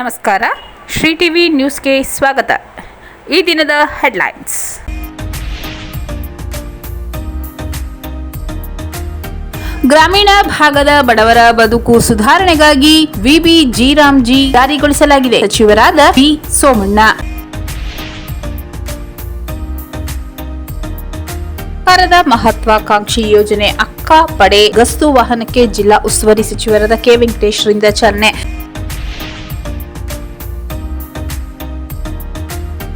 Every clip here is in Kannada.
ನಮಸ್ಕಾರ. ಶ್ರೀ ಟಿವಿ ನ್ಯೂಸ್ಗೆ ಸ್ವಾಗತ. ಈ ದಿನದ ಹೆಡ್ಲೈನ್ಸ್. ಗ್ರಾಮೀಣ ಭಾಗದ ಬಡವರ ಬದುಕು ಸುಧಾರಣೆಗಾಗಿ ವಿಬಿ ಜಿರಾಮ್ಜಿ ಜಾರಿಗೊಳಿಸಲಾಗಿದೆ. ಸಚಿವರಾದ ವಿ ಸೋಮಣ್ಣ. ಸರ್ಕಾರದ ಮಹತ್ವಾಕಾಂಕ್ಷಿ ಯೋಜನೆ ಅಕ್ಕ ಪಡೆ ಗಸ್ತು ವಾಹನಕ್ಕೆ ಜಿಲ್ಲಾ ಉಸ್ತುವಾರಿ ಸಚಿವರಾದ ಕೆ ವೆಂಕಟೇಶ್ವರಿಂದ ಚಾಲನೆ.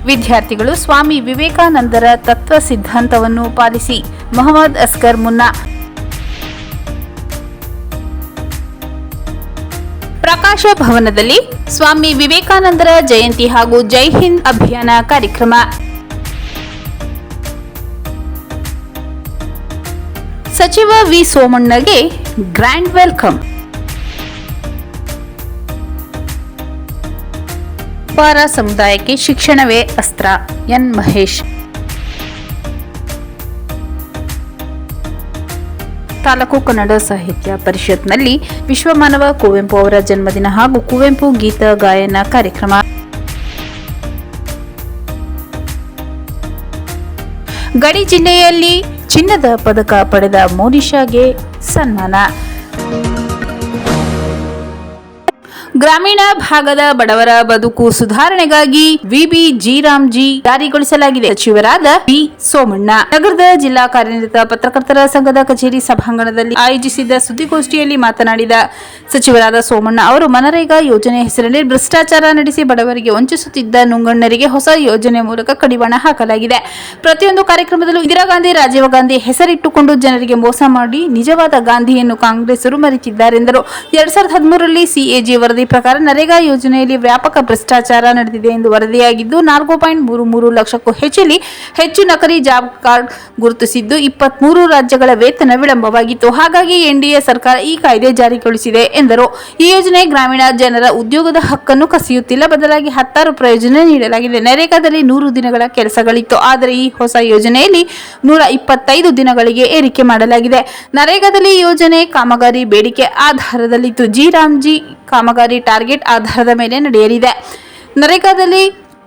ವಿದ್ಯಾರ್ಥಿಗಳು ಸ್ವಾಮಿ ವಿವೇಕಾನಂದರ ತತ್ವ ಸಿದ್ಧಾಂತವನ್ನು ಪಾಲಿಸಿ. ಮೊಹಮ್ಮದ್ ಅಸ್ಕರ್ ಮುನ್ನಾ. ಪ್ರಕಾಶ ಭವನದಲ್ಲಿ ಸ್ವಾಮಿ ವಿವೇಕಾನಂದರ ಜಯಂತಿ ಹಾಗೂ ಜೈ ಹಿಂದ್ ಅಭಿಯಾನ ಕಾರ್ಯಕ್ರಮ. ಸಚಿವ ವಿ ಸೋಮಣ್ಣಗೆ ಗ್ರ್ಯಾಂಡ್ ವೆಲ್ಕಮ್. ಅಪಾರ ಸಮುದಾಯಕ್ಕೆ ಶಿಕ್ಷಣವೇ ಅಸ್ತ್ರ. ಎನ್. ಮಹೇಶ್. ತಾಲೂಕು ಕನ್ನಡ ಸಾಹಿತ್ಯ ಪರಿಷತ್ನಲ್ಲಿ ವಿಶ್ವಮಾನವ ಕುವೆಂಪು ಅವರ ಜನ್ಮದಿನ ಹಾಗೂ ಕುವೆಂಪು ಗೀತ ಗಾಯನ ಕಾರ್ಯಕ್ರಮ. ಗಡಿ ಜಿಲ್ಲೆಯಲ್ಲಿ ಚಿನ್ನದ ಪದಕ ಪಡೆದ ಮೋನಿಶಾಗೆ ಸನ್ಮಾನ. ಗ್ರಾಮೀಣ ಭಾಗದ ಬಡವರ ಬದುಕು ಸುಧಾರಣೆಗಾಗಿ ವಿಬಿ ಜಿ ಜಾರಿಗೊಳಿಸಲಾಗಿದೆ. ಸಚಿವರಾದ ಬಿ ಸೋಮಣ್ಣ. ನಗರದ ಜಿಲ್ಲಾ ಕಾರ್ಯನಿರತ ಪತ್ರಕರ್ತರ ಸಂಘದ ಕಚೇರಿ ಸಭಾಂಗಣದಲ್ಲಿ ಆಯೋಜಿಸಿದ್ದ ಸುದ್ದಿಗೋಷ್ಠಿಯಲ್ಲಿ ಮಾತನಾಡಿದ ಸಚಿವರಾದ ಸೋಮಣ್ಣ ಅವರು, ಮನರೇಗಾ ಯೋಜನೆ ಹೆಸರಲ್ಲಿ ಭ್ರಷ್ಟಾಚಾರ ನಡೆಸಿ ಬಡವರಿಗೆ ವಂಚಿಸುತ್ತಿದ್ದ ನುಂಗಣ್ಣರಿಗೆ ಹೊಸ ಯೋಜನೆ ಮೂಲಕ ಕಡಿವಾಣ ಹಾಕಲಾಗಿದೆ. ಪ್ರತಿಯೊಂದು ಕಾರ್ಯಕ್ರಮದಲ್ಲೂ ಇಂದಿರಾ ಗಾಂಧಿ, ರಾಜೀವ ಗಾಂಧಿ ಹೆಸರಿಟ್ಟುಕೊಂಡು ಜನರಿಗೆ ಮೋಸ ಮಾಡಿ ನಿಜವಾದ ಗಾಂಧಿಯನ್ನು ಕಾಂಗ್ರೆಸ್ಸರು ಮರೆತಿದ್ದಾರೆಂದರು ಎರಡ್ ಸಾವಿರದ ಹದಿಮೂರರಲ್ಲಿ ಸಿಎಜಿ ವರದಿ ಪ್ರಕಾರ ನರೇಗಾ ಯೋಜನೆಯಲ್ಲಿ ವ್ಯಾಪಕ ಭ್ರಷ್ಟಾಚಾರ ನಡೆದಿದೆ ಎಂದು ವರದಿಯಾಗಿದ್ದು, ನಾಲ್ಕು ಪಾಯಿಂಟ್ ಮೂರು ಮೂರು ಲಕ್ಷಕ್ಕೂ ಹೆಚ್ಚಲ್ಲಿ ಹೆಚ್ಚು ನಕಲಿ ಜಾಬ್ ಕಾರ್ಡ್ ಗುರುತಿಸಿದ್ದು, ಇಪ್ಪತ್ಮೂರು ರಾಜ್ಯಗಳ ವೇತನ ವಿಳಂಬವಾಗಿತ್ತು. ಹಾಗಾಗಿ ಎನ್ಡಿಎ ಸರ್ಕಾರ ಈ ಕಾಯ್ದೆ ಜಾರಿಗೊಳಿಸಿದೆ ಎಂದರು. ಈ ಯೋಜನೆ ಗ್ರಾಮೀಣ ಜನರ ಉದ್ಯೋಗದ ಹಕ್ಕನ್ನು ಕಸಿಯುತ್ತಿಲ್ಲ, ಬದಲಾಗಿ ಹತ್ತಾರು ಪ್ರಯೋಜನ ನೀಡಲಾಗಿದೆ. ನರೇಗಾದಲ್ಲಿ ನೂರು ದಿನಗಳ ಕೆಲಸಗಳಿತ್ತು. ಆದರೆ ಈ ಹೊಸ ಯೋಜನೆಯಲ್ಲಿ ನೂರ ಇಪ್ಪತ್ತೈದು ದಿನಗಳಿಗೆ ಏರಿಕೆ ಮಾಡಲಾಗಿದೆ. ನರೇಗಾದಲ್ಲಿ ಯೋಜನೆ ಕಾಮಗಾರಿ ಬೇಡಿಕೆ ಆಧಾರದಲ್ಲಿತ್ತು. ಜಿ ರಾಮ್ಜಿ ಕಾಮಗಾರಿ ಟಾರ್ಗೆಟ್ ಆಧಾರದ ಮೇಲೆ ನಡೆಯಲಿದೆ. ನರೇಗಾದಲ್ಲಿ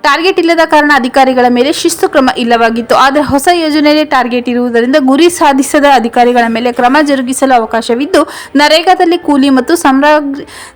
ಟಾರ್ಗೆಟ್ ಇಲ್ಲದ ಕಾರಣ ಅಧಿಕಾರಿಗಳ ಮೇಲೆ ಶಿಸ್ತು ಕ್ರಮ ಇಲ್ಲವಾಗಿತ್ತು. ಆದರೆ ಹೊಸ ಯೋಜನೆಯಲ್ಲಿ ಟಾರ್ಗೆಟ್ ಇರುವುದರಿಂದ ಗುರಿ ಸಾಧಿಸದ ಅಧಿಕಾರಿಗಳ ಮೇಲೆ ಕ್ರಮ ಜರುಗಿಸಲು ಅವಕಾಶವಿದ್ದು, ನರೇಗಾದಲ್ಲಿ ಕೂಲಿ ಮತ್ತು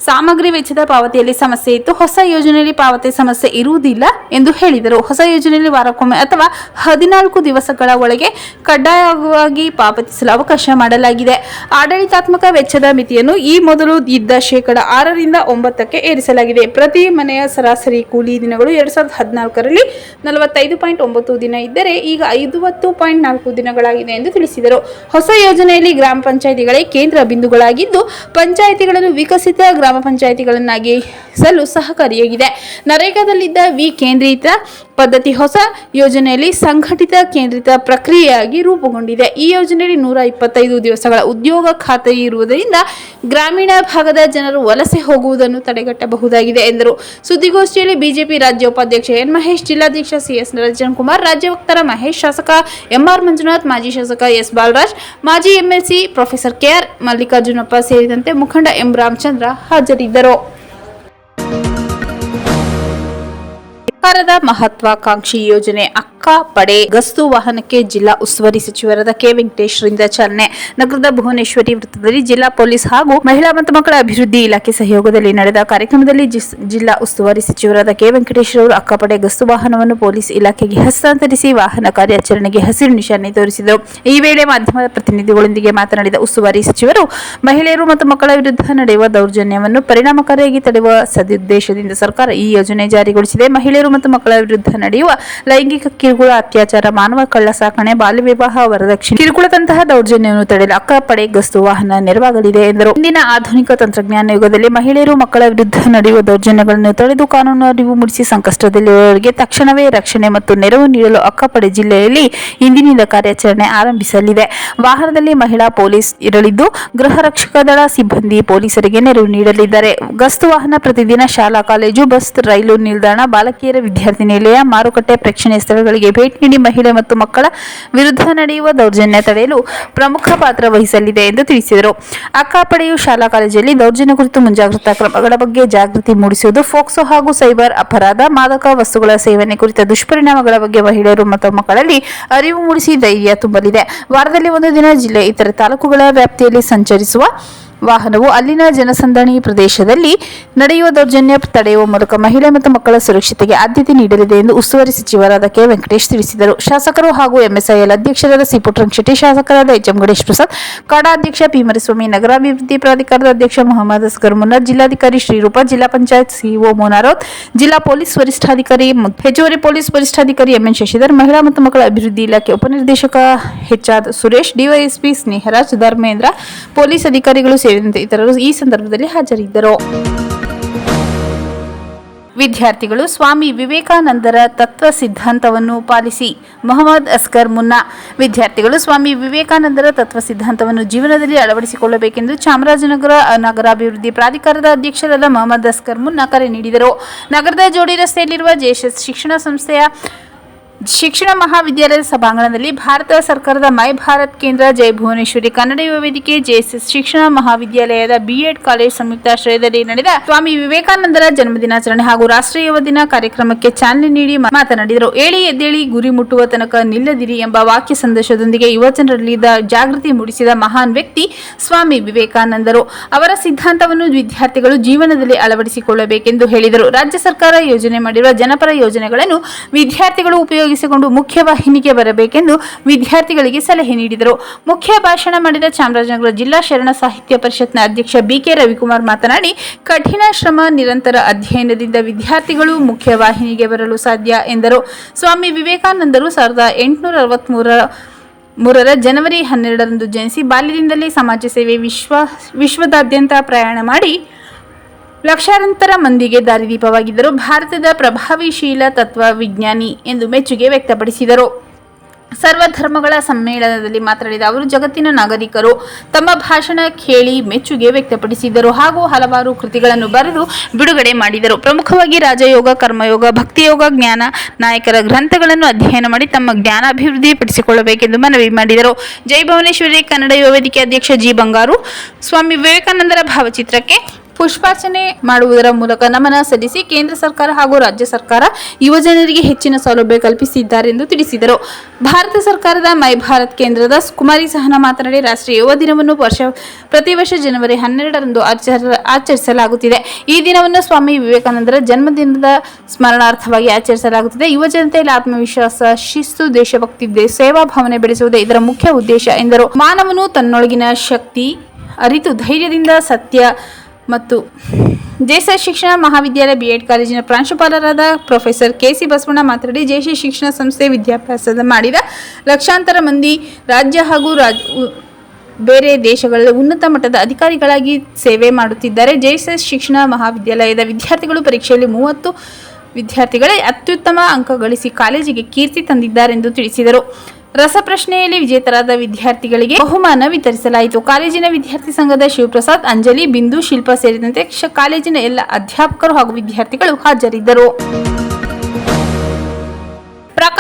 ಸಾಮಗ್ರಿ ವೆಚ್ಚದ ಪಾವತಿಯಲ್ಲಿ ಸಮಸ್ಯೆ ಇತ್ತು. ಹೊಸ ಯೋಜನೆಯಲ್ಲಿ ಪಾವತಿ ಸಮಸ್ಯೆ ಇರುವುದಿಲ್ಲ ಎಂದು ಹೇಳಿದರು. ಹೊಸ ಯೋಜನೆಯಲ್ಲಿ ವಾರಕ್ಕೊಮ್ಮೆ ಅಥವಾ ಹದಿನಾಲ್ಕು ದಿವಸಗಳ ಒಳಗೆ ಕಡ್ಡಾಯವಾಗಿ ಪಾವತಿಸಲು ಅವಕಾಶ ಮಾಡಲಾಗಿದೆ. ಆಡಳಿತಾತ್ಮಕ ವೆಚ್ಚದ ಮಿತಿಯನ್ನು ಈ ಮೊದಲು ಇದ್ದ ಶೇಕಡ ಆರರಿಂದ ಒಂಬತ್ತಕ್ಕೆ ಏರಿಸಲಾಗಿದೆ. ಪ್ರತಿ ಮನೆಯ ಸರಾಸರಿ ಕೂಲಿ ದಿನಗಳು ಎರಡ್ ಸಾವಿರದ ಹದಿನಾಲ್ಕರಲ್ಲಿ ನಲವತ್ತೈದು ಪಾಯಿಂಟ್ ಒಂಬತ್ತು ದಿನ ಇದ್ದರೆ ಈಗ ಐವತ್ತು ಪಾಯಿಂಟ್ ನಾಲ್ಕು ದಿನಗಳಾಗಿದೆ ಎಂದು ತಿಳಿಸಿದರು. ಹೊಸ ಯೋಜನೆಯಲ್ಲಿ ಗ್ರಾಮ ಪಂಚಾಯಿತಿಗಳೇ ಕೇಂದ್ರ ಬಿಂದುಗಳಾಗಿದ್ದು ಪಂಚಾಯಿತಿಗಳನ್ನು ವಿಕಸಿತ ಗ್ರಾಮ ಪಂಚಾಯಿತಿಗಳನ್ನಾಗಿಸಲು ಸಹಕಾರಿಯಾಗಿದೆ. ನರೇಗಾದಲ್ಲಿದ್ದ ವಿ ಕೇಂದ್ರಿತ ಪದ್ಧತಿ ಹೊಸ ಯೋಜನೆಯಲ್ಲಿ ಸಂಘಟಿತ ಕೇಂದ್ರಿತ ಪ್ರಕ್ರಿಯೆಯಾಗಿ ರೂಪುಗೊಂಡಿದೆ. ಈ ಯೋಜನೆಯಲ್ಲಿ ನೂರ ಇಪ್ಪತ್ತೈದು ದಿವಸಗಳ ಉದ್ಯೋಗ ಖಾತರಿ ಇರುವುದರಿಂದ ಗ್ರಾಮೀಣ ಭಾಗದ ಜನರು ವಲಸೆ ಹೋಗುವುದನ್ನು ತಡೆಗಟ್ಟಬಹುದಾಗಿದೆ ಎಂದರು. ಸುದ್ದಿಗೋಷ್ಠಿಯಲ್ಲಿ ಬಿಜೆಪಿ ರಾಜ್ಯ ಉಪಾಧ್ಯಕ್ಷ ಎನ್ ಮಹೇಶ್, ಜಿಲ್ಲಾಧ್ಯಕ್ಷ ಸಿಎಸ್ ನರಂಜನ್ ಕುಮಾರ್ ರಾಜ್ಯ ವಕ್ತಾರ ಮಹೇಶ್, ಶಾಸಕ ಎಂಆರ್ ಮಂಜುನಾಥ್, ಮಾಜಿ ಶಾಸಕ ಎಸ್ ಬಾಲರಾಜ್, ಮಾಜಿ ಎಂಎಲ್ಸಿ ಪ್ರೊಫೆಸರ್ ಕೆಆರ್ ಮಲ್ಲಿಕಾರ್ಜುನಪ್ಪ ಸೇರಿದಂತೆ ಮುಖಂಡ ಎಂ ರಾಮಚಂದ್ರ ಹಾಜರಿದ್ದರು. ಸರ್ಕಾರದ ಮಹತ್ವಾಕಾಂಕ್ಷಿ ಯೋಜನೆ ಅಕ್ಕ ಪಡೆ ಗಸ್ತು ವಾಹನಕ್ಕೆ ಜಿಲ್ಲಾ ಉಸ್ತುವಾರಿ ಸಚಿವರಾದ ಕೆ ವೆಂಕಟೇಶ್ವರಿಂದ ಚಾಲನೆ. ನಗರದ ಭುವನೇಶ್ವರಿ ವೃತ್ತದಲ್ಲಿ ಜಿಲ್ಲಾ ಪೊಲೀಸ್ ಹಾಗೂ ಮಹಿಳಾ ಮತ್ತು ಮಕ್ಕಳ ಅಭಿವೃದ್ಧಿ ಇಲಾಖೆ ಸಹಯೋಗದಲ್ಲಿ ನಡೆದ ಕಾರ್ಯಕ್ರಮದಲ್ಲಿ ಜಿಲ್ಲಾ ಉಸ್ತುವಾರಿ ಸಚಿವರಾದ ಕೆ ವೆಂಕಟೇಶ್ ಅವರು ಅಕ್ಕಪಡೆ ಗಸ್ತು ವಾಹನವನ್ನು ಪೊಲೀಸ್ ಇಲಾಖೆಗೆ ಹಸ್ತಾಂತರಿಸಿ ವಾಹನ ಕಾರ್ಯಾಚರಣೆಗೆ ಹಸಿರು ನಿಶಾನೆ ತೋರಿಸಿದರು. ಈ ವೇಳೆ ಮಾಧ್ಯಮ ಪ್ರತಿನಿಧಿಗಳೊಂದಿಗೆ ಮಾತನಾಡಿದ ಉಸ್ತುವಾರಿ ಸಚಿವರು, ಮಹಿಳೆಯರು ಮತ್ತು ಮಕ್ಕಳ ವಿರುದ್ಧ ನಡೆಯುವ ದೌರ್ಜನ್ಯವನ್ನು ಪರಿಣಾಮಕಾರಿಯಾಗಿ ತಡೆಯುವ ಸದುದ್ದೇಶದಿಂದ ಸರ್ಕಾರ ಈ ಯೋಜನೆ ಜಾರಿಗೊಳಿಸಿದೆ. ಮಹಿಳೆಯರು ಮತ್ತು ಮಕ್ಕಳ ವಿರುದ್ಧ ನಡೆಯುವ ಲೈಂಗಿಕ ಕಿರುಕುಳ, ಅತ್ಯಾಚಾರ, ಮಾನವ ಕಳ್ಳ ಸಾಕಣೆ ಬಾಲ್ಯ ವಿವಾಹ, ವರದಕ್ಷಿಣೆ, ಕಿರುಕುಳದಂತಹ ದೌರ್ಜನ್ಯವನ್ನು ತಡೆಯಲು ಅಕ್ಕಪಡೆ ಗಸ್ತು ವಾಹನ ನೆರವಾಗಲಿದೆ ಎಂದರು. ಇಂದಿನ ಆಧುನಿಕ ತಂತ್ರಜ್ಞಾನ ಯುಗದಲ್ಲಿ ಮಹಿಳೆಯರು ಮಕ್ಕಳ ವಿರುದ್ಧ ನಡೆಯುವ ದೌರ್ಜನ್ಯಗಳನ್ನು ತಡೆದು ಕಾನೂನು ಅರಿವು ಮೂಡಿಸಿ ಸಂಕಷ್ಟದಲ್ಲಿರುವವರಿಗೆ ತಕ್ಷಣವೇ ರಕ್ಷಣೆ ಮತ್ತು ನೆರವು ನೀಡಲು ಅಕ್ಕಪಡೆ ಜಿಲ್ಲೆಯಲ್ಲಿ ಇಂದಿನಿಂದ ಕಾರ್ಯಾಚರಣೆ ಆರಂಭಿಸಲಿದೆ. ವಾಹನದಲ್ಲಿ ಮಹಿಳಾ ಪೊಲೀಸ್ ಇರಲಿದ್ದು, ಗೃಹ ರಕ್ಷಕ ದಳ ಸಿಬ್ಬಂದಿ ಪೊಲೀಸರಿಗೆ ನೆರವು ನೀಡಲಿದ್ದಾರೆ. ಗಸ್ತು ವಾಹನ ಪ್ರತಿದಿನ ಶಾಲಾ, ಕಾಲೇಜು, ಬಸ್, ರೈಲು ನಿಲ್ದಾಣ, ಬಾಲಕಿಯರ ವಿದ್ಯಾರ್ಥಿ ನಿಲಯ ಮಾರುಕಟ್ಟೆ ಪ್ರೇಕ್ಷಣೀಯ ಸ್ಥಳಗಳಿಗೆ ಭೇಟಿ ನೀಡಿ ಮಹಿಳೆ ಮತ್ತು ಮಕ್ಕಳ ವಿರುದ್ಧ ನಡೆಯುವ ದೌರ್ಜನ್ಯ ತಡೆಯಲು ಪ್ರಮುಖ ಪಾತ್ರ ವಹಿಸಲಿದೆ ಎಂದು ತಿಳಿಸಿದರು. ಅಕ್ಕಾಪಡೆಯು ಶಾಲಾ ಕಾಲೇಜಲ್ಲಿ ದೌರ್ಜನ್ಯ ಕುರಿತು ಮುಂಜಾಗ್ರತಾ ಕ್ರಮಗಳ ಬಗ್ಗೆ ಜಾಗೃತಿ ಮೂಡಿಸುವುದು ಫೋಕ್ಸೋ ಹಾಗೂ ಸೈಬರ್ ಅಪರಾಧ, ಮಾದಕ ವಸ್ತುಗಳ ಸೇವನೆ ಕುರಿತ ದುಷ್ಪರಿಣಾಮಗಳ ಬಗ್ಗೆ ಮಹಿಳೆಯರು ಮತ್ತು ಮಕ್ಕಳಲ್ಲಿ ಅರಿವು ಮೂಡಿಸಿ ಧೈರ್ಯ ತುಂಬಲಿದೆ. ವಾರದಲ್ಲಿ ಒಂದು ದಿನ ಜಿಲ್ಲೆ, ಇತರ ತಾಲೂಕುಗಳ ವ್ಯಾಪ್ತಿಯಲ್ಲಿ ಸಂಚರಿಸುವ ವಾಹನವು ಅಲ್ಲಿನ ಜನಸಂದಣಿ ಪ್ರದೇಶದಲ್ಲಿ ನಡೆಯುವ ದೌರ್ಜನ್ಯ, ತಡೆಯುವ ಮೂಲಕ ಮಹಿಳೆ ಮತ್ತು ಮಕ್ಕಳ ಸುರಕ್ಷತೆಗೆ ಆದ್ಯತೆ ನೀಡಲಿದೆ ಎಂದು ಉಸ್ತುವಾರಿ ಸಚಿವರಾದ ಕೆ. ವೆಂಕಟೇಶ್ ತಿಳಿಸಿದರು. ಶಾಸಕರು ಹಾಗೂ ಎಂಎಸ್ಐಎಲ್ ಅಧ್ಯಕ್ಷರಾದ ಸಿ. ಪುಟ್ಟರಂಗಶೆಟ್ಟಿ ಶಾಸಕರಾದ ಎಚ್. ಎಂ. ಗಣೇಶ್ ಪ್ರಸಾದ್ ಕಾಡಾ ಅಧ್ಯಕ್ಷ ಪಿ ನಗರಾಭಿವೃದ್ಧಿ ಪ್ರಾಧಿಕಾರದ ಅಧ್ಯಕ್ಷ ಮೊಹಮ್ಮದ್ ಅಸ್ಗರ್ ಮುನ್ನರ್, ಜಿಲ್ಲಾಧಿಕಾರಿ ಶ್ರೀರೂಪ, ಜಿಲ್ಲಾ ಪಂಚಾಯತ್ ಸಿಇಒ ಮೋನಾರೋತ್, ಜಿಲ್ಲಾ ಪೊಲೀಸ್ ವರಿಷ್ಠಾಧಿಕಾರಿ ಹೆಚ್ಚುವರಿ ಪೊಲೀಸ್ ವರಿಷ್ಠಾಧಿಕಾರಿ ಎಂಎನ್ ಶಶಿಧರ್, ಮಹಿಳಾ ಮತ್ತು ಮಕ್ಕಳ ಅಭಿವೃದ್ಧಿ ಇಲಾಖೆ ಉಪನಿರ್ದೇಶಕ HR Suresh DYSP Sneharaj, Dharmendra, police ಅಧಿಕಾರಿಗಳು ಸೇರಿದಂತೆ ಇತರರು ಈ ಸಂದರ್ಭದಲ್ಲಿ ಹಾಜರಿದ್ದರು. ವಿದ್ಯಾರ್ಥಿಗಳು ಸ್ವಾಮಿ ವಿವೇಕಾನಂದರ ತತ್ವ ಸಿದ್ಧಾಂತವನ್ನು ಪಾಲಿಸಿ. ಮೊಹಮ್ಮದ್ ಅಸ್ಕರ್ ಮುನ್ನಾ ವಿದ್ಯಾರ್ಥಿಗಳು ಸ್ವಾಮಿ ವಿವೇಕಾನಂದರ ತತ್ವ ಸಿದ್ಧಾಂತವನ್ನು ಜೀವನದಲ್ಲಿ ಅಳವಡಿಸಿಕೊಳ್ಳಬೇಕೆಂದು ಚಾಮರಾಜನಗರ ನಗರಾಭಿವೃದ್ಧಿ ಪ್ರಾಧಿಕಾರದ ಅಧ್ಯಕ್ಷರಾದ ಮೊಹಮ್ಮದ್ ಅಸ್ಕರ್ ಮುನ್ನಾ ಕರೆ ನೀಡಿದರು. ನಗರದ ಜೋಡಿ ರಸ್ತೆಯಲ್ಲಿರುವ ಜೆಎಸ್ಎಸ್ ಶಿಕ್ಷಣ ಸಂಸ್ಥೆಯ ಶಿಕ್ಷಣ ಮಹಾವಿದ್ಯಾಲಯದ ಸಭಾಂಗಣದಲ್ಲಿ ಭಾರತ ಸರ್ಕಾರದ ಮೈ ಭಾರತ್ ಕೇಂದ್ರ ಜೈ ಭುವನೇಶ್ವರಿ ಕನ್ನಡ ಯುವ ವೇದಿಕೆ ಜೆಎಸ್ಎಸ್ ಶಿಕ್ಷಣ ಮಹಾವಿದ್ಯಾಲಯದ ಬಿಎಡ್ ಕಾಲೇಜ್ ಸಂಯುಕ್ತಾಶ್ರಯದಲ್ಲಿ ನಡೆದ ಸ್ವಾಮಿ ವಿವೇಕಾನಂದರ ಜನ್ಮದಿನಾಚರಣೆ ಹಾಗೂ ರಾಷ್ಟ್ರೀಯ ಯುವ ದಿನ ಕಾರ್ಯಕ್ರಮಕ್ಕೆ ಚಾಲನೆ ನೀಡಿ ಮಾತನಾಡಿದರು. ಏಳಿ ಎದ್ದೇಳಿ ಗುರಿ ಮುಟ್ಟುವ ತನಕ ನಿಲ್ಲದಿರಿ ಎಂಬ ವಾಕ್ಯ ಸಂದೇಶದೊಂದಿಗೆ ಯುವಜನರಲ್ಲಿ ಜಾಗೃತಿ ಮೂಡಿಸಿದ ಮಹಾನ್ ವ್ಯಕ್ತಿ ಸ್ವಾಮಿ ವಿವೇಕಾನಂದರು. ಅವರ ಸಿದ್ಧಾಂತವನ್ನು ವಿದ್ಯಾರ್ಥಿಗಳು ಜೀವನದಲ್ಲಿ ಅಳವಡಿಸಿಕೊಳ್ಳಬೇಕೆಂದು ಹೇಳಿದರು. ರಾಜ್ಯ ಸರ್ಕಾರ ಯೋಜನೆ ಮಾಡಿರುವ ಜನಪರ ಯೋಜನೆಗಳನ್ನು ವಿದ್ಯಾರ್ಥಿಗಳು ಉಪಯೋಗಿಸಿಕೊಂಡು ಮುಖ್ಯವಾಹಿನಿಗೆ ಬರಬೇಕೆಂದು ವಿದ್ಯಾರ್ಥಿಗಳಿಗೆ ಸಲಹೆ ನೀಡಿದರು. ಮುಖ್ಯ ಭಾಷಣ ಮಾಡಿದ ಚಾಮರಾಜನಗರ ಜಿಲ್ಲಾ ಶರಣ ಸಾಹಿತ್ಯ ಪರಿಷತ್ನ ಅಧ್ಯಕ್ಷ ಬಿಕೆ ರವಿಕುಮಾರ್ ಮಾತನಾಡಿ, ಕಠಿಣ ಶ್ರಮ, ನಿರಂತರ ಅಧ್ಯಯನದಿಂದ ವಿದ್ಯಾರ್ಥಿಗಳು ಮುಖ್ಯವಾಹಿನಿಗೆ ಬರಲು ಸಾಧ್ಯ ಎಂದರು. ಸ್ವಾಮಿ ವಿವೇಕಾನಂದರು ಸಾವಿರದ ಎಂಟುನೂರ ಅರವತ್ಮೂರರ ಮೂರರ ಜನವರಿ ಹನ್ನೆರಡರಂದು ಜನಿಸಿ, ಬಾಲ್ಯದಿಂದಲೇ ಸಮಾಜ ಸೇವೆ ವಿಶ್ವ, ವಿಶ್ವದಾದ್ಯಂತ ಪ್ರಯಾಣ ಮಾಡಿ ಲಕ್ಷಾಂತರ ಮಂದಿಗೆ ದಾರಿದೀಪವಾಗಿದ್ದರು. ಭಾರತದ ಪ್ರಭಾವಿಶೀಲ ತತ್ವ ವಿಜ್ಞಾನಿ ಎಂದು ಮೆಚ್ಚುಗೆ ವ್ಯಕ್ತಪಡಿಸಿದರು. ಸರ್ವಧರ್ಮಗಳ ಸಮ್ಮೇಳನದಲ್ಲಿ ಮಾತನಾಡಿದ ಅವರು, ಜಗತ್ತಿನ ನಾಗರಿಕರು ತಮ್ಮ ಭಾಷಣ ಕೇಳಿ ಮೆಚ್ಚುಗೆ ವ್ಯಕ್ತಪಡಿಸಿದರು ಹಾಗೂ ಹಲವಾರು ಕೃತಿಗಳನ್ನು ಬರೆದು ಬಿಡುಗಡೆ ಮಾಡಿದರು. ಪ್ರಮುಖವಾಗಿ ರಾಜಯೋಗ, ಕರ್ಮಯೋಗ, ಭಕ್ತಿಯೋಗ, ಜ್ಞಾನ ನಾಯಕರ ಗ್ರಂಥಗಳನ್ನು ಅಧ್ಯಯನ ಮಾಡಿ ತಮ್ಮ ಜ್ಞಾನ ಪಡಿಸಿಕೊಳ್ಳಬೇಕೆಂದು ಮನವಿ ಮಾಡಿದರು. ಜೈ ಭುವನೇಶ್ವರಿ ಕನ್ನಡ ಯುವ ವೇದಿಕೆ ಅಧ್ಯಕ್ಷ ಜಿ ಬಂಗಾರು, ಸ್ವಾಮಿ ವಿವೇಕಾನಂದರ ಭಾವಚಿತ್ರಕ್ಕೆ ಪುಷ್ಪಾರ್ಚನೆ ಮಾಡುವುದರ ಮೂಲಕ ನಮನ ಸಲ್ಲಿಸಿ ಕೇಂದ್ರ ಸರ್ಕಾರ ಹಾಗೂ ರಾಜ್ಯ ಸರ್ಕಾರ ಯುವಜನರಿಗೆ ಹೆಚ್ಚಿನ ಸೌಲಭ್ಯ ಕಲ್ಪಿಸಿದ್ದಾರೆ ಎಂದು ತಿಳಿಸಿದರು. ಭಾರತ ಸರ್ಕಾರದ ಮೈ ಭಾರತ್ ಕೇಂದ್ರದ ಕುಮಾರಿ ಸಹನ ಮಾತನಾಡಿ, ರಾಷ್ಟ್ರೀಯ ಯುವ ದಿನವನ್ನು ವರ್ಷ, ಪ್ರತಿ ವರ್ಷ ಜನವರಿ ಹನ್ನೆರಡರಂದು ಆಚರ, ಆಚರಿಸಲಾಗುತ್ತಿದೆ. ಈ ದಿನವನ್ನು ಸ್ವಾಮಿ ವಿವೇಕಾನಂದರ ಜನ್ಮದಿನದ ಸ್ಮರಣಾರ್ಥವಾಗಿ ಆಚರಿಸಲಾಗುತ್ತಿದೆ. ಯುವ ಜನತೆಯಲ್ಲಿ ಆತ್ಮವಿಶ್ವಾಸ, ಶಿಸ್ತು, ದೇಶಭಕ್ತಿ ಸೇವಾ ಭಾವನೆ ಬೆಳೆಸುವುದೇ ಇದರ ಮುಖ್ಯ ಉದ್ದೇಶ ಎಂದರು. ಮಾನವನು ತನ್ನೊಳಗಿನ ಶಕ್ತಿ ಅರಿತು ಧೈರ್ಯದಿಂದ ಸತ್ಯ ಮತ್ತು ಜೆಎಸ್ಎಸ್ ಶಿಕ್ಷಣ ಮಹಾವಿದ್ಯಾಲಯ ಬಿ ಎಡ್ ಕಾಲೇಜಿನ ಪ್ರಾಂಶುಪಾಲರಾದ ಪ್ರೊಫೆಸರ್ ಕೆ ಸಿ ಬಸವಣ್ಣ ಮಾತನಾಡಿ ಜೇಸಿ ಶಿಕ್ಷಣ ಸಂಸ್ಥೆ ವಿದ್ಯಾಭ್ಯಾಸದ ಮಾಡಿದ ಲಕ್ಷಾಂತರ ಮಂದಿ ರಾಜ್ಯ ಹಾಗೂ ರಾಜ್ ಬೇರೆ ದೇಶಗಳಲ್ಲಿ ಉನ್ನತ ಮಟ್ಟದ ಅಧಿಕಾರಿಗಳಾಗಿ ಸೇವೆ ಮಾಡುತ್ತಿದ್ದಾರೆ. ಜೆಎಸ್ಎಸ್ ಶಿಕ್ಷಣ ಮಹಾವಿದ್ಯಾಲಯದ ವಿದ್ಯಾರ್ಥಿಗಳು ಪರೀಕ್ಷೆಯಲ್ಲಿ ಮೂವತ್ತು ವಿದ್ಯಾರ್ಥಿಗಳೇ ಅತ್ಯುತ್ತಮ ಅಂಕ ಗಳಿಸಿ ಕಾಲೇಜಿಗೆ ಕೀರ್ತಿ ತಂದಿದ್ದಾರೆಂದು ತಿಳಿಸಿದರು. ರಸಪ್ರಶ್ನೆಯಲ್ಲಿ ವಿಜೇತರಾದ ವಿದ್ಯಾರ್ಥಿಗಳಿಗೆ ಬಹುಮಾನ ವಿತರಿಸಲಾಯಿತು. ಕಾಲೇಜಿನ ವಿದ್ಯಾರ್ಥಿ ಸಂಘದ ಶಿವಪ್ರಸಾದ್, ಅಂಜಲಿ, ಬಿಂದು, ಶಿಲ್ಪ ಸೇರಿದಂತೆ ಕಾಲೇಜಿನ ಎಲ್ಲ ಅಧ್ಯಾಪಕರು ಹಾಗೂ ವಿದ್ಯಾರ್ಥಿಗಳು ಹಾಜರಿದ್ದರು.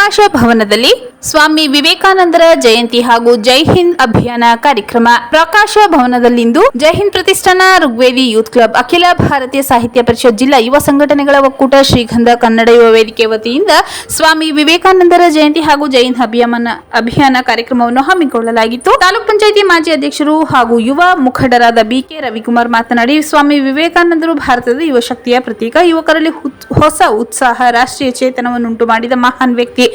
ಪ್ರಕಾಶ ಭವನದಲ್ಲಿ ಸ್ವಾಮಿ ವಿವೇಕಾನಂದರ ಜಯಂತಿ ಹಾಗೂ ಜೈ ಹಿಂದ್ ಅಭಿಯಾನ ಕಾರ್ಯಕ್ರಮ. ಪ್ರಕಾಶ ಭವನದಲ್ಲಿಂದು ಜೈ ಹಿಂದ್ ಪ್ರತಿಷ್ಠಾನ ಋಗ್ವೇದಿ ಯೂತ್ ಕ್ಲಬ್, ಅಖಿಲ ಭಾರತೀಯ ಸಾಹಿತ್ಯ ಪರಿಷತ್ ಜಿಲ್ಲಾ ಯುವ ಸಂಘಟನೆಗಳ ಒಕ್ಕೂಟ ಶ್ರೀಗಂಧ ಕನ್ನಡ ಯುವ ವೇದಿಕೆ ವತಿಯಿಂದ ಸ್ವಾಮಿ ವಿವೇಕಾನಂದರ ಜಯಂತಿ ಹಾಗೂ ಜೈ ಹಿಂದ್ ಅಭಿಯಾನ ಅಭಿಯಾನ ಕಾರ್ಯಕ್ರಮವನ್ನು ಹಮ್ಮಿಕೊಳ್ಳಲಾಗಿತ್ತು. ತಾಲೂಕ್ ಪಂಚಾಯಿತಿ ಮಾಜಿ ಅಧ್ಯಕ್ಷರು ಹಾಗೂ ಯುವ ಮುಖಂಡರಾದ ಬಿಕೆ ರವಿಕುಮಾರ್ ಮಾತನಾಡಿ, ಸ್ವಾಮಿ ವಿವೇಕಾನಂದರು ಭಾರತದ ಯುವ ಶಕ್ತಿಯ ಪ್ರತೀಕ. ಯುವಕರಲ್ಲಿ ಹೊಸ ಉತ್ಸಾಹ, ರಾಷ್ಟ್ರೀಯ ಚೇತನವನ್ನುಂಟು ಮಾಡಿದ ಮಹಾನ್ ವ್ಯಕ್ತಿ.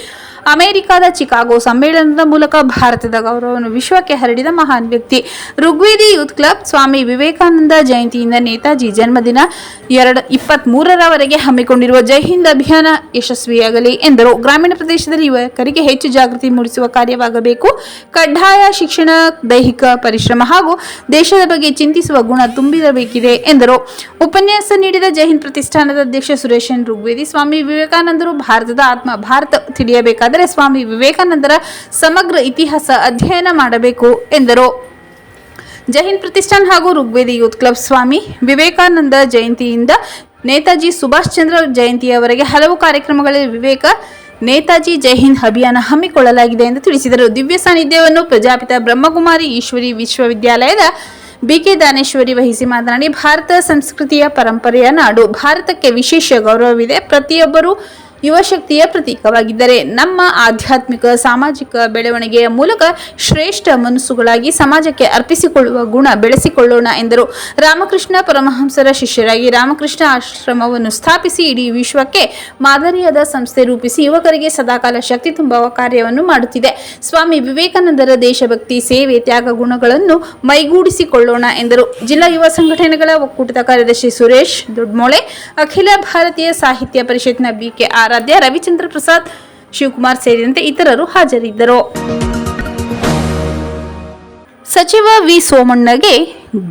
ಅಮೆರಿಕದ ಚಿಕಾಗೋ ಸಮ್ಮೇಳನದ ಮೂಲಕ ಭಾರತದ ಗೌರವವನ್ನು ವಿಶ್ವಕ್ಕೆ ಹರಡಿದ ಮಹಾನ್ ವ್ಯಕ್ತಿ ಋಗ್ವೇದಿ ಯೂತ್ ಕ್ಲಬ್ ಸ್ವಾಮಿ ವಿವೇಕಾನಂದ ಜಯಂತಿಯಿಂದ ನೇತಾಜಿ ಜನ್ಮದಿನ ಎರಡು ಇಪ್ಪತ್ತ್ ಮೂರರವರೆಗೆ ಹಮ್ಮಿಕೊಂಡಿರುವ ಜೈ ಹಿಂದ್ ಅಭಿಯಾನ ಯಶಸ್ವಿಯಾಗಲಿ ಎಂದರು. ಗ್ರಾಮೀಣ ಪ್ರದೇಶದಲ್ಲಿ ಯುವಕರಿಗೆ ಹೆಚ್ಚು ಜಾಗೃತಿ ಮೂಡಿಸುವ ಕಾರ್ಯವಾಗಬೇಕು. ಕಡ್ಡಾಯ ಶಿಕ್ಷಣ, ದೈಹಿಕ ಪರಿಶ್ರಮ ಹಾಗೂ ದೇಶದ ಬಗ್ಗೆ ಚಿಂತಿಸುವ ಗುಣ ತುಂಬಿರಬೇಕಿದೆ ಎಂದರು. ಉಪನ್ಯಾಸ ನೀಡಿದ ಜೈ ಹಿಂದ್ ಪ್ರತಿಷ್ಠಾನದ ಅಧ್ಯಕ್ಷ ಸುರೇಶನ್ ಋಗ್ವೇದಿ, ಸ್ವಾಮಿ ವಿವೇಕಾನಂದರು, ಭಾರತದ ಆತ್ಮ, ಭಾರತ ತಿಳಿಯಬೇಕಾದರೆ ಸ್ವಾಮಿ ವಿವೇಕಾನಂದರ ಸಮಗ್ರ ಇತಿಹಾಸ ಅಧ್ಯಯನ ಮಾಡಬೇಕು ಎಂದರು. ಜೈನ್ ಪ್ರತಿಷ್ಠಾನ್ ಹಾಗೂ ಋಗ್ವೇದಿ ಯೂತ್ ಕ್ಲಬ್ ಸ್ವಾಮಿ ವಿವೇಕಾನಂದ ಜಯಂತಿಯಿಂದ ನೇತಾಜಿ ಸುಭಾಷ್ ಚಂದ್ರ ಜಯಂತಿಯವರೆಗೆ ಹಲವು ಕಾರ್ಯಕ್ರಮಗಳಲ್ಲಿ ವಿವೇಕ, ನೇತಾಜಿ ಜೈ ಹಿಂದ್ ಅಭಿಯಾನ ಹಮ್ಮಿಕೊಳ್ಳಲಾಗಿದೆ ಎಂದು ತಿಳಿಸಿದರು. ದಿವ್ಯ ಸಾನ್ನಿಧ್ಯವನ್ನು ಪ್ರಜಾಪಿತ ಬ್ರಹ್ಮಕುಮಾರಿ ಈಶ್ವರಿ ವಿಶ್ವವಿದ್ಯಾಲಯದ ಬಿಕೆ ದಾನೇಶ್ವರಿ ವಹಿಸಿ ಮಾತನಾಡಿ, ಭಾರತ ಸಂಸ್ಕೃತಿಯ ಪರಂಪರೆಯ ನಾಡು. ಭಾರತಕ್ಕೆ ವಿಶೇಷ ಗೌರವವಿದೆ. ಪ್ರತಿಯೊಬ್ಬರೂ ಯುವಶಕ್ತಿಯ ಪ್ರತೀಕವಾಗಿದ್ದರೆ ನಮ್ಮ ಆಧ್ಯಾತ್ಮಿಕ, ಸಾಮಾಜಿಕ ಬೆಳವಣಿಗೆಯ ಮೂಲಕ ಶ್ರೇಷ್ಠ ಮನಸ್ಸುಗಳಾಗಿ ಸಮಾಜಕ್ಕೆ ಅರ್ಪಿಸಿಕೊಳ್ಳುವ ಗುಣ ಬೆಳೆಸಿಕೊಳ್ಳೋಣ ಎಂದರು. ರಾಮಕೃಷ್ಣ ಪರಮಹಂಸರ ಶಿಷ್ಯರಾಗಿ ರಾಮಕೃಷ್ಣ ಆಶ್ರಮವನ್ನು ಸ್ಥಾಪಿಸಿ ಇಡೀ ವಿಶ್ವಕ್ಕೆ ಮಾದರಿಯಾದ ಸಂಸ್ಥೆ ರೂಪಿಸಿ ಯುವಕರಿಗೆ ಸದಾಕಾಲ ಶಕ್ತಿ ತುಂಬುವ ಕಾರ್ಯವನ್ನು ಮಾಡುತ್ತಿದೆ. ಸ್ವಾಮಿ ವಿವೇಕಾನಂದರ ದೇಶಭಕ್ತಿ, ಸೇವೆ, ತ್ಯಾಗ ಗುಣಗಳನ್ನು ಮೈಗೂಡಿಸಿಕೊಳ್ಳೋಣ ಎಂದರು. ಜಿಲ್ಲಾ ಯುವ ಸಂಘಟನೆಗಳ ಒಕ್ಕೂಟದ ಕಾರ್ಯದರ್ಶಿ ಸುರೇಶ್ ದೊಡ್ಮೋಳೆ, ಅಖಿಲ ಭಾರತೀಯ ಸಾಹಿತ್ಯ ಪರಿಷತ್ನ ಬಿಕೆ ಆರಾಧ್ಯ, ರವಿಚಂದ್ರ ಪ್ರಸಾದ್, ಶಿವಕುಮಾರ್ ಸೇರಿದಂತೆ ಇತರರು ಹಾಜರಿದ್ದರು. ಸಚಿವ ವಿ. ಸೋಮಣ್ಣಗೆ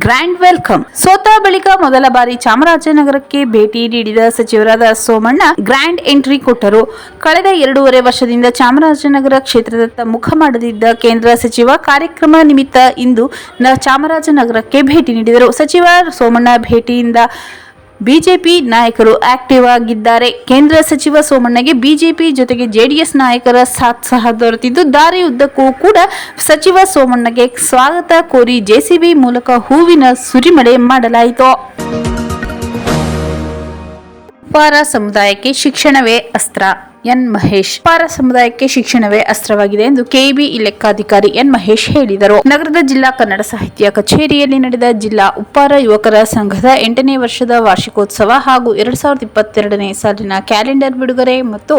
ಗ್ರ್ಯಾಂಡ್ ವೆಲ್ಕಮ್. ಸೋತ ಬಳಿಕ ಮೊದಲ ಬಾರಿ ಚಾಮರಾಜನಗರಕ್ಕೆ ಭೇಟಿ ನೀಡಿದ ಸಚಿವರಾದ ಸೋಮಣ್ಣ ಗ್ರ್ಯಾಂಡ್ ಎಂಟ್ರಿ ಕೊಟ್ಟರು. ಕಳೆದ ಎರಡೂವರೆ ವರ್ಷದಿಂದ ಚಾಮರಾಜನಗರ ಕ್ಷೇತ್ರದತ್ತ ಮುಖ ಮಾಡದಿದ್ದ ಕೇಂದ್ರ ಸಚಿವ ಕಾರ್ಯಕ್ರಮ ನಿಮಿತ್ತ ಇಂದು ಚಾಮರಾಜನಗರಕ್ಕೆ ಭೇಟಿ ನೀಡಿದರು. ಸಚಿವ ಸೋಮಣ್ಣ ಭೇಟಿಯಿಂದ ಬಿಜೆಪಿ ನಾಯಕರು ಆಕ್ಟಿವ್ ಆಗಿದ್ದಾರೆ. ಕೇಂದ್ರ ಸಚಿವ ಸೋಮಣ್ಣಗೆ ಬಿಜೆಪಿ ಜೊತೆಗೆ ಜೆಡಿಎಸ್ ನಾಯಕರ ಸಾಥ್ ಸಹ ದೊರೆತಿದ್ದು, ದಾರಿಯುದ್ದಕ್ಕೂ ಕೂಡ ಸಚಿವ ಸೋಮಣ್ಣಗೆ ಸ್ವಾಗತ ಕೋರಿ ಜೆಸಿಬಿ ಮೂಲಕ ಹೂವಿನ ಸುರಿಮಳೆ ಮಾಡಲಾಯಿತು. ಉಪ್ಪಾರ ಸಮುದಾಯಕ್ಕೆ ಶಿಕ್ಷಣವೇ ಅಸ್ತ್ರ. ಎನ್ ಮಹೇಶ್. ಪಾರ ಸಮುದಾಯಕ್ಕೆ ಶಿಕ್ಷಣವೇ ಅಸ್ತ್ರವಾಗಿದೆ ಎಂದು ಕೆಇಬಿ ಲೆಕ್ಕಾಧಿಕಾರಿ ಎನ್ ಮಹೇಶ್ ಹೇಳಿದರು. ನಗರದ ಜಿಲ್ಲಾ ಕನ್ನಡ ಸಾಹಿತ್ಯ ಕಚೇರಿಯಲ್ಲಿ ನಡೆದ ಜಿಲ್ಲಾ ಉಪ್ಪಾರ ಯುವಕರ ಸಂಘದ ಎಂಟನೇ ವರ್ಷದ ವಾರ್ಷಿಕೋತ್ಸವ ಹಾಗೂ ಎರಡ್ ಸಾವಿರದ ಇಪ್ಪತ್ತೆರಡನೇ ಸಾಲಿನ ಕ್ಯಾಲೆಂಡರ್ ಬಿಡುಗಡೆ ಮತ್ತು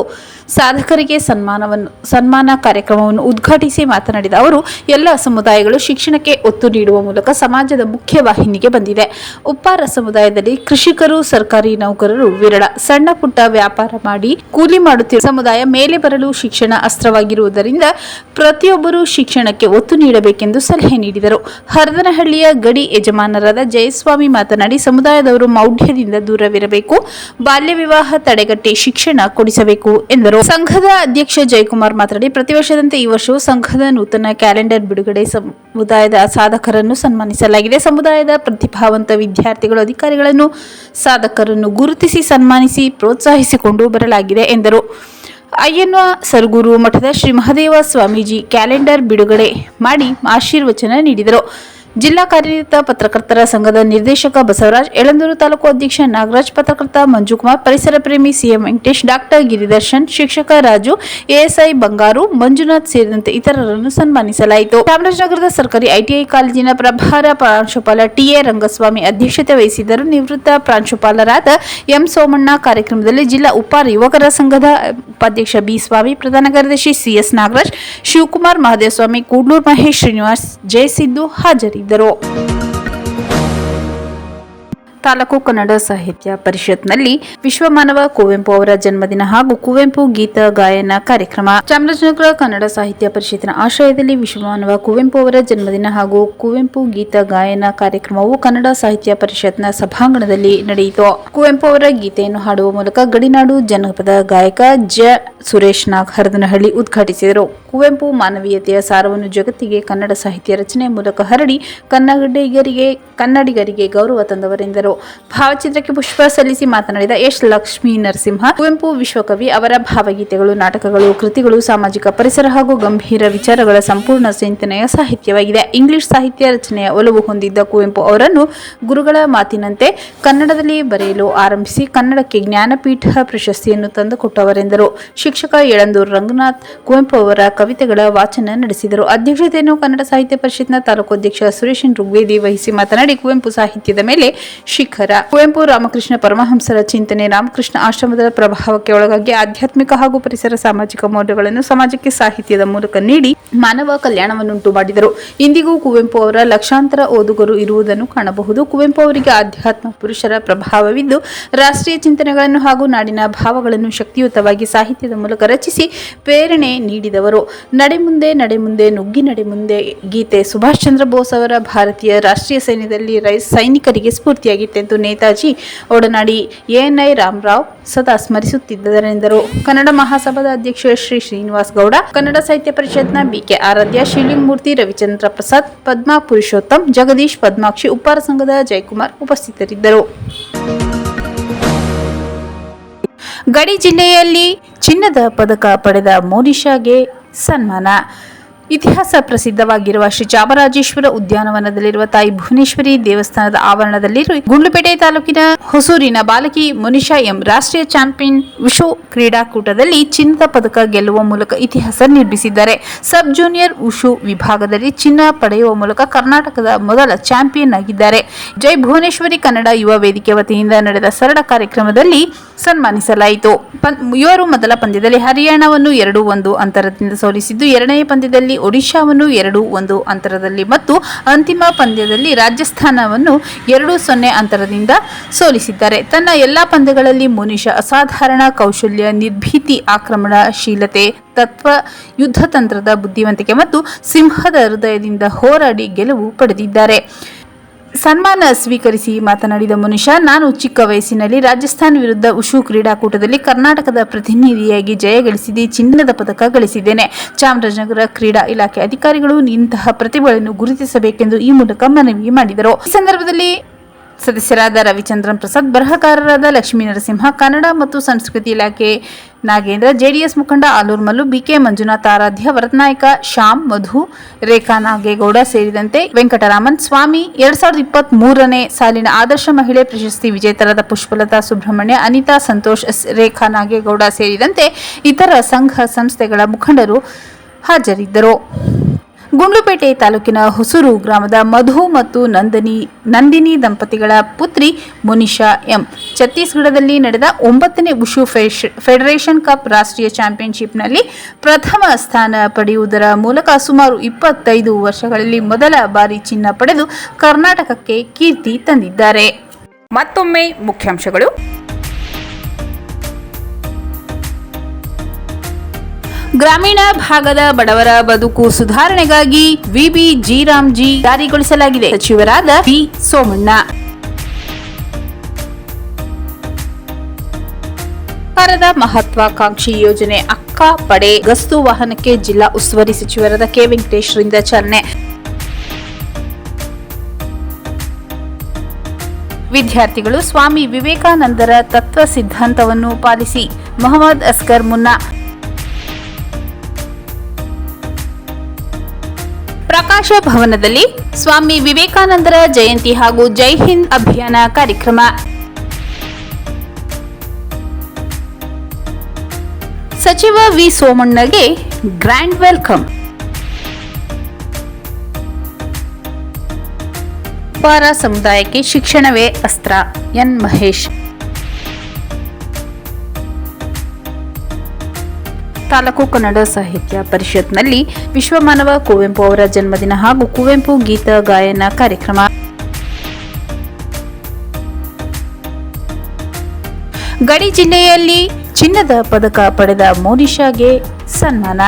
ಸಾಧಕರಿಗೆ ಸನ್ಮಾನವನ್ನು ಸನ್ಮಾನ ಕಾರ್ಯಕ್ರಮವನ್ನು ಉದ್ಘಾಟಿಸಿ ಮಾತನಾಡಿದ ಅವರು, ಎಲ್ಲ ಸಮುದಾಯಗಳು ಶಿಕ್ಷಣಕ್ಕೆ ಒತ್ತು ನೀಡುವ ಮೂಲಕ ಸಮಾಜದ ಮುಖ್ಯ ವಾಹಿನಿಗೆ ಬಂದಿದೆ. ಉಪ್ಪಾರ ಸಮುದಾಯದಲ್ಲಿ ಕೃಷಿಕರು, ಸರ್ಕಾರಿ ನೌಕರರು ವಿರಳ. ಸಣ್ಣ ಪುಟ್ಟ ವ್ಯಾಪಾರ ಮಾಡಿ ಕೂಲಿ ಮಾಡುತ್ತಿರುವ ಸಮುದಾಯ ಮೇಲೆ ಬರಲು ಶಿಕ್ಷಣ ಅಸ್ತ್ರವಾಗಿರುವುದರಿಂದ ಪ್ರತಿಯೊಬ್ಬರೂ ಶಿಕ್ಷಣಕ್ಕೆ ಒತ್ತು ನೀಡಬೇಕೆಂದು ಸಲಹೆ ನೀಡಿದರು. ಹರದನಹಳ್ಳಿಯ ಗಡಿ ಯಜಮಾನರಾದ ಜಯಸ್ವಾಮಿ ಮಾತನಾಡಿ, ಸಮುದಾಯದವರು ಮೌಢ್ಯದಿಂದ ದೂರವಿರಬೇಕು, ಬಾಲ್ಯ ವಿವಾಹ ತಡೆಗಟ್ಟಿ ಶಿಕ್ಷಣ ಕೊಡಿಸಬೇಕು ಎಂದರು. ಸಂಘದ ಅಧ್ಯಕ್ಷ ಜಯಕುಮಾರ್ ಮಾತನಾಡಿ, ಪ್ರತಿ ವರ್ಷದಂತೆ ಈ ವರ್ಷವೂ ಸಂಘದ ನೂತನ ಕ್ಯಾಲೆಂಡರ್ ಬಿಡುಗಡೆ ಸಮುದಾಯದ ಸಾಧಕರನ್ನು ಸನ್ಮಾನಿಸಲಾಗಿದೆ. ಸಮುದಾಯದ ಪ್ರತಿಭಾವಂತ ವಿದ್ಯಾರ್ಥಿಗಳು, ಅಧಿಕಾರಿಗಳನ್ನು, ಸಾಧಕರನ್ನು ಗುರುತಿಸಿ ಸನ್ಮಾನಿಸಿ ಪ್ರೋತ್ಸಾಹಿಸಿಕೊಂಡು ಬರಲಾಗಿದೆ ಎಂದರು. ಅಯ್ಯನ್ವ ಸರ್ಗುರು ಮಠದ ಶ್ರೀ ಮಹದೇವ ಸ್ವಾಮೀಜಿ ಕ್ಯಾಲೆಂಡರ್ ಬಿಡುಗಡೆ ಮಾಡಿ ಆಶೀರ್ವಚನ ನೀಡಿದರು. ಜಿಲ್ಲಾ ಕಾರ್ಯನಿರತ ಪತ್ರಕರ್ತರ ಸಂಘದ ನಿರ್ದೇಶಕ ಬಸವರಾಜ್, ಯಳಂದೂರು ತಾಲೂಕು ಅಧ್ಯಕ್ಷ ನಾಗರಾಜ್, ಪತ್ರಕರ್ತ ಮಂಜುಕುಮಾರ್, ಪರಿಸರ ಪ್ರೇಮಿ ಸಿಎಂ ವೆಂಕಟೇಶ್, ಡಾಕ್ಟರ್ ಗಿರಿದರ್ಶನ್, ಶಿಕ್ಷಕ ರಾಜು, ಎಎಸ್ಐ ಬಂಗಾರು, ಮಂಜುನಾಥ್ ಸೇರಿದಂತೆ ಇತರರನ್ನು ಸನ್ಮಾನಿಸಲಾಯಿತು. ಚಾಮರಾಜನಗರದ ಸರ್ಕಾರಿ ಐಟಿಐ ಕಾಲೇಜಿನ ಪ್ರಭಾರ ಪ್ರಾಂಶುಪಾಲ ಟಿಎ ರಂಗಸ್ವಾಮಿ ಅಧ್ಯಕ್ಷತೆ ವಹಿಸಿದ್ದರು. ನಿವೃತ್ತ ಪ್ರಾಂಶುಪಾಲರಾದ ಎಂ. ಸೋಮಣ್ಣ ಕಾರ್ಯಕ್ರಮದಲ್ಲಿ ಜಿಲ್ಲಾ ಉಪ್ಪಾರ ಯುವಕರ ಸಂಘದ ಉಪಾಧ್ಯಕ್ಷ ಬಿ ಸ್ವಾಮಿ ಪ್ರಧಾನ ಕಾರ್ಯದರ್ಶಿ ಸಿಎಸ್ ನಾಗರಾಜ್, ಶಿವಕುಮಾರ್, ಮಹದೇವಸ್ವಾಮಿ ಕೂಡ್ಲೂರು ಮಹೇಶ್ ಶ್ರೀನಿವಾಸ್, ಜಯಸಿದ್ದು ಹಾಜರಿದ್ದರು ತಾಲೂಕು ಕನ್ನಡ ಸಾಹಿತ್ಯ ಪರಿಷತ್ನಲ್ಲಿ ವಿಶ್ವಮಾನವ ಕುವೆಂಪು ಅವರ ಜನ್ಮದಿನ ಹಾಗೂ ಕುವೆಂಪು ಗೀತ ಗಾಯನ ಕಾರ್ಯಕ್ರಮ. ಚಾಮರಾಜನಗರ ಕನ್ನಡ ಸಾಹಿತ್ಯ ಪರಿಷತ್ತಿನ ಆಶ್ರಯದಲ್ಲಿ ವಿಶ್ವಮಾನವ ಕುವೆಂಪು ಅವರ ಜನ್ಮದಿನ ಹಾಗೂ ಕುವೆಂಪು ಗೀತ ಗಾಯನ ಕಾರ್ಯಕ್ರಮವು ಕನ್ನಡ ಸಾಹಿತ್ಯ ಪರಿಷತ್ನ ಸಭಾಂಗಣದಲ್ಲಿ ನಡೆಯಿತು. ಕುವೆಂಪು ಅವರ ಗೀತೆಯನ್ನು ಹಾಡುವ ಮೂಲಕ ಗಡಿನಾಡು ಜನಪದ ಗಾಯಕ ಜ. ಸುರೇಶ್ ನಾಗ್ ಹರದನಹಳ್ಳಿ ಉದ್ಘಾಟಿಸಿದರು. ಕುವೆಂಪು ಮಾನವೀಯತೆಯ ಸಾರವನ್ನು ಜಗತ್ತಿಗೆ ಕನ್ನಡ ಸಾಹಿತ್ಯ ರಚನೆ ಮೂಲಕ ಹರಡಿ ಕನ್ನಡಿಗರಿಗೆ ಕನ್ನಡಿಗರಿಗೆ ಗೌರವ ತಂದವರೆಂದರು. ಭಾವಚಿತ್ರಕ್ಕೆ ಪುಷ್ಪ ಸಲ್ಲಿಸಿ ಮಾತನಾಡಿದ ಎಸ್ ಲಕ್ಷ್ಮೀ ನರಸಿಂಹ, ಕುವೆಂಪು ವಿಶ್ವಕವಿ ಅವರ ಭಾವಗೀತೆಗಳು, ನಾಟಕಗಳು, ಕೃತಿಗಳು, ಸಾಮಾಜಿಕ ಪರಿಸರ ಹಾಗೂ ಗಂಭೀರ ವಿಚಾರಗಳ ಸಂಪೂರ್ಣ ಚಿಂತನೆಯ ಸಾಹಿತ್ಯವಾಗಿದೆ. ಇಂಗ್ಲಿಷ್ ಸಾಹಿತ್ಯ ರಚನೆಯ ಒಲವು ಹೊಂದಿದ್ದ ಕುವೆಂಪು ಅವರನ್ನು ಗುರುಗಳ ಮಾತಿನಂತೆ ಕನ್ನಡದಲ್ಲಿ ಬರೆಯಲು ಆರಂಭಿಸಿ ಕನ್ನಡಕ್ಕೆ ಜ್ಞಾನಪೀಠ ಪ್ರಶಸ್ತಿಯನ್ನು ತಂದುಕೊಟ್ಟವರೆಂದರು. ಶಿಕ್ಷಕ ಯಳಂದೂರು ರಂಗನಾಥ್ ಕುವೆಂಪು ಅವರ ಕವಿತೆಗಳ ವಾಚನ ನಡೆಸಿದರು. ಅಧ್ಯಕ್ಷತೆಯನ್ನು ಕನ್ನಡ ಸಾಹಿತ್ಯ ಪರಿಷತ್ನ ತಾಲೂಕು ಅಧ್ಯಕ್ಷ ಸುರೇಶನ್ ಋಗ್ವೇದಿ ವಹಿಸಿ ಮಾತನಾಡಿ ಕುವೆಂಪು ಸಾಹಿತ್ಯದ ಮೇಲೆ ಶಿಖರ, ಕುವೆಂಪು ರಾಮಕೃಷ್ಣ ಪರಮಹಂಸರ ಚಿಂತನೆ, ರಾಮಕೃಷ್ಣ ಆಶ್ರಮದ ಪ್ರಭಾವಕ್ಕೆ ಒಳಗಾಗಿ ಆಧ್ಯಾತ್ಮಿಕ ಹಾಗೂ ಪರಿಸರ ಸಾಮಾಜಿಕ ಮೌಲ್ಯಗಳನ್ನು ಸಮಾಜಕ್ಕೆ ಸಾಹಿತ್ಯದ ಮೂಲಕ ನೀಡಿ ಮಾನವ ಕಲ್ಯಾಣವನ್ನುಂಟು ಮಾಡಿದರು. ಇಂದಿಗೂ ಕುವೆಂಪು ಅವರ ಲಕ್ಷಾಂತರ ಓದುಗರು ಇರುವುದನ್ನು ಕಾಣಬಹುದು. ಕುವೆಂಪು ಅವರಿಗೆ ಆಧ್ಯಾತ್ಮ ಪುರುಷರ ಪ್ರಭಾವವಿದ್ದು, ರಾಷ್ಟ್ರೀಯ ಚಿಂತನೆಗಳನ್ನು ಹಾಗೂ ನಾಡಿನ ಭಾವಗಳನ್ನು ಶಕ್ತಿಯುತವಾಗಿ ಸಾಹಿತ್ಯದ ಮೂಲಕ ರಚಿಸಿ ಪ್ರೇರಣೆ ನೀಡಿದವರು. ನಡೆ ಮುಂದೆ ನಡೆ ಮುಂದೆ, ನುಗ್ಗಿ ನಡೆ ಮುಂದೆ, ಗೀತೆ ಸುಭಾಷ್ ಚಂದ್ರ ಬೋಸ್ ಅವರ ಭಾರತೀಯ ರಾಷ್ಟ್ರೀಯ ಸೈನ್ಯದಲ್ಲಿ ಸೈನಿಕರಿಗೆ ಸ್ಫೂರ್ತಿಯಾಗಿತ್ತೆಂದು ನೇತಾಜಿ ಒಡನಾಡಿ ಎಎನ್ಐ ರಾಮರಾವ್ ಸದಾ ಸ್ಮರಿಸುತ್ತಿದ್ದರೆಂದರು ಕನ್ನಡ ಮಹಾಸಭಾದ ಅಧ್ಯಕ್ಷ ಶ್ರೀ ಶ್ರೀನಿವಾಸ್ ಗೌಡ, ಕನ್ನಡ ಸಾಹಿತ್ಯ ಪರಿಷತ್ನ ಬಿಕೆ ಆರಾಧ್ಯ ಶಿವಲಿಂಗಮೂರ್ತಿ ರವಿಚಂದ್ರ ಪ್ರಸಾದ್, ಪದ್ಮಾ ಪುರುಷೋತ್ತಮ್, ಜಗದೀಶ್ ಪದ್ಮಾಕ್ಷಿ, ಉಪ್ಪಾರ ಸಂಘದ ಜಯಕುಮಾರ್ ಉಪಸ್ಥಿತರಿದ್ದರು. ಗಡಿ ಜಿಲ್ಲೆಯಲ್ಲಿ ಚಿನ್ನದ ಪದಕ ಪಡೆದ ಮೋನಿಶಾಗೆ ಸನ್ಮಾನ. ಇತಿಹಾಸ ಪ್ರಸಿದ್ಧವಾಗಿರುವ ಶ್ರೀ ಚಾಮರಾಜೇಶ್ವರ ಉದ್ಯಾನವನದಲ್ಲಿರುವ ತಾಯಿ ಭುವನೇಶ್ವರಿ ದೇವಸ್ಥಾನದ ಆವರಣದಲ್ಲಿರುವ ಗುಂಡ್ಲುಪೇಟೆ ತಾಲೂಕಿನ ಹೊಸೂರಿನ ಬಾಲಕಿ ಮುನಿಷಾ ಎಂ ರಾಷ್ಟ್ರೀಯ ಚಾಂಪಿಯನ್ ವಿಶ್ವ ಕ್ರೀಡಾಕೂಟದಲ್ಲಿ ಚಿನ್ನದ ಪದಕ ಗೆಲ್ಲುವ ಮೂಲಕ ಇತಿಹಾಸ ನಿರ್ಮಿಸಿದ್ದಾರೆ. ಸಬ್ ಜೂನಿಯರ್ ಉಷು ವಿಭಾಗದಲ್ಲಿ ಚಿನ್ನ ಪಡೆಯುವ ಮೂಲಕ ಕರ್ನಾಟಕದ ಮೊದಲ ಚಾಂಪಿಯನ್ ಆಗಿದ್ದಾರೆ. ಜೈ ಭುವನೇಶ್ವರಿ ಕನ್ನಡ ಯುವ ವೇದಿಕೆ ವತಿಯಿಂದ ನಡೆದ ಸರಳ ಕಾರ್ಯಕ್ರಮದಲ್ಲಿ ಸನ್ಮಾನಿಸಲಾಯಿತು. ಇವರು ಮೊದಲ ಪಂದ್ಯದಲ್ಲಿ ಹರಿಯಾಣವನ್ನು ಎರಡು ಒಂದು ಅಂತರದಿಂದ ಸೋಲಿಸಿದ್ದು, ಎರಡನೇ ಪಂದ್ಯದಲ್ಲಿ ಒಡಿಶಾವನ್ನು ಎರಡು ಒಂದು ಅಂತರದಲ್ಲಿ ಮತ್ತು ಅಂತಿಮ ಪಂದ್ಯದಲ್ಲಿ ರಾಜಸ್ಥಾನವನ್ನು ಎರಡು ಸೊನ್ನೆ ಅಂತರದಿಂದ ಸೋಲಿಸಿದ್ದಾರೆ. ತನ್ನ ಎಲ್ಲಾ ಪಂದ್ಯಗಳಲ್ಲಿ ಮುನಿಷಾ ಅಸಾಧಾರಣ ಕೌಶಲ್ಯ, ನಿರ್ಭೀತಿ, ಆಕ್ರಮಣಶೀಲತೆ, ತತ್ವ, ಯುದ್ಧತಂತ್ರದ ಬುದ್ಧಿವಂತಿಕೆ ಮತ್ತು ಸಿಂಹದ ಹೃದಯದಿಂದ ಹೋರಾಡಿ ಗೆಲುವು ಪಡೆದಿದ್ದಾರೆ. ಸನ್ಮಾನ ಸ್ವೀಕರಿಸಿ ಮಾತನಾಡಿದ ಮನುಷ್ಯ ನಾನು ಚಿಕ್ಕ ವಯಸ್ಸಿನಲ್ಲಿ ರಾಜಸ್ಥಾನ್ ವಿರುದ್ಧ ಉಷು ಕ್ರೀಡಾಕೂಟದಲ್ಲಿ ಕರ್ನಾಟಕದ ಪ್ರತಿನಿಧಿಯಾಗಿ ಜಯ ಗಳಿಸಿದೆ, ಚಿನ್ನದ ಪದಕ ಗಳಿಸಿದ್ದೇನೆ. ಚಾಮರಾಜನಗರ ಕ್ರೀಡಾ ಇಲಾಖೆ ಅಧಿಕಾರಿಗಳು ಇಂತಹ ಪ್ರತಿಭೆಗಳನ್ನು ಗುರುತಿಸಬೇಕೆಂದು ಈ ಮೂಲಕ ಮನವಿ ಮಾಡಿದರು. ಈ ಸಂದರ್ಭದಲ್ಲಿ ಸದಸ್ಯರಾದ ರವಿಚಂದ್ರನ್ ಪ್ರಸಾದ್, ಬರಹಗಾರರಾದ ಲಕ್ಷ್ಮೀ ನರಸಿಂಹ, ಕನ್ನಡ ಮತ್ತು ಸಂಸ್ಕೃತಿ ಇಲಾಖೆ ನಾಗೇಂದ್ರ, ಜೆಡಿಎಸ್ ಮುಖಂಡ ಆಲೂರು ಮಲ್ಲು, ಬಿಕೆ ಮಂಜುನಾಥ ಆರಾಧ್ಯ ವರತ್ನಾಯಕ ಶ್ಯಾಮ್, ಮಧು, ರೇಖಾ ನಾಗೇಗೌಡ ಸೇರಿದಂತೆ ವೆಂಕಟರಾಮನ್, ಸ್ವಾಮಿ ಎರಡ್ ಸಾವಿರದ ಇಪ್ಪತ್ತ್ ಮೂರನೇ ಸಾಲಿನ ಆದರ್ಶ ಮಹಿಳೆ ಪ್ರಶಸ್ತಿ ವಿಜೇತರಾದ ಪುಷ್ಪಲತಾ ಸುಬ್ರಹ್ಮಣ್ಯ, ಅನಿತಾ ಸಂತೋಷ್ ರೇಖಾ ನಾಗೇಗೌಡ ಸೇರಿದಂತೆ ಇತರ ಸಂಘ ಸಂಸ್ಥೆಗಳ ಮುಖಂಡರು ಹಾಜರಿದ್ದರು. ಗುಂಡ್ಲುಪೇಟೆ ತಾಲೂಕಿನ ಹೊಸೂರು ಗ್ರಾಮದ ಮಧು ಮತ್ತು ನಂದಿನಿ ನಂದಿನಿ ದಂಪತಿಗಳ ಪುತ್ರಿ ಮುನಿಷಾ ಎಂ. ಛತ್ತೀಸ್ಗಢದಲ್ಲಿ ನಡೆದ ಒಂಬತ್ತನೇ ಉಷು ಫೆಡರೇಷನ್ ಕಪ್ ರಾಷ್ಟ್ರೀಯ ಚಾಂಪಿಯನ್ಶಿಪ್ನಲ್ಲಿ ಪ್ರಥಮ ಸ್ಥಾನ ಪಡೆಯುವುದರ ಮೂಲಕ ಸುಮಾರು ಇಪ್ಪತ್ತೈದು ವರ್ಷಗಳಲ್ಲಿ ಮೊದಲ ಬಾರಿ ಚಿನ್ನ ಪಡೆದು ಕರ್ನಾಟಕಕ್ಕೆ ಕೀರ್ತಿ ತಂದಿದ್ದಾರೆ. ಮತ್ತೊಮ್ಮೆ ಮುಖ್ಯಾಂಶಗಳು. ಗ್ರಾಮೀಣ ಭಾಗದ ಬಡವರ ಬದುಕು ಸುಧಾರಣೆಗಾಗಿ ವಿಬಿ ಜಿ ಜಾರಿಗೊಳಿಸಲಾಗಿದೆ. ಸಚಿವರಾದ ಬಿ ಸೋಮಣ್ಣ. ಸರ್ಕಾರದ ಮಹತ್ವಾಕಾಂಕ್ಷಿ ಯೋಜನೆ ಅಕ್ಕ ಪಡೆ ಗಸ್ತು ವಾಹನಕ್ಕೆ ಜಿಲ್ಲಾ ಉಸ್ತುವಾರಿ ಸಚಿವರಾದ ಕೆ ವೆಂಕಟೇಶ್ವರಿಂದ ಚಾಲನೆ. ವಿದ್ಯಾರ್ಥಿಗಳು ಸ್ವಾಮಿ ವಿವೇಕಾನಂದರ ತತ್ವ ಸಿದ್ಧಾಂತವನ್ನು ಪಾಲಿಸಿ. ಮೊಹಮ್ಮದ್ ಅಸ್ಕರ್ ಮುನ್ನಾ ಪ್ರಕಾಶ ಭವನದಲ್ಲಿ ಸ್ವಾಮಿ ವಿವೇಕಾನಂದರ ಜಯಂತಿ ಹಾಗೂ ಜೈ ಹಿಂದ್ ಅಭಿಯಾನ ಕಾರ್ಯಕ್ರಮ. ಸಚಿವ ವಿ ಸೋಮಣ್ಣಗೆ ಗ್ರ್ಯಾಂಡ್ ವೆಲ್ಕಮ್. ಪಾರ ಸಮುದಾಯಕ್ಕೆ ಶಿಕ್ಷಣವೇ ಅಸ್ತ್ರ. ಎನ್ ಮಹೇಶ್. ತಾಲೂಕು ಕನ್ನಡ ಸಾಹಿತ್ಯ ಪರಿಷತ್ನಲ್ಲಿ ವಿಶ್ವಮಾನವ ಕುವೆಂಪು ಅವರ ಜನ್ಮದಿನ ಹಾಗೂ ಕುವೆಂಪು ಗೀತ ಗಾಯನ ಕಾರ್ಯಕ್ರಮ. ಗಡಿ ಜಿಲ್ಲೆಯಲ್ಲಿ ಚಿನ್ನದ ಪದಕ ಪಡೆದ ಮೋನಿಶಾಗೆ ಸನ್ಮಾನ.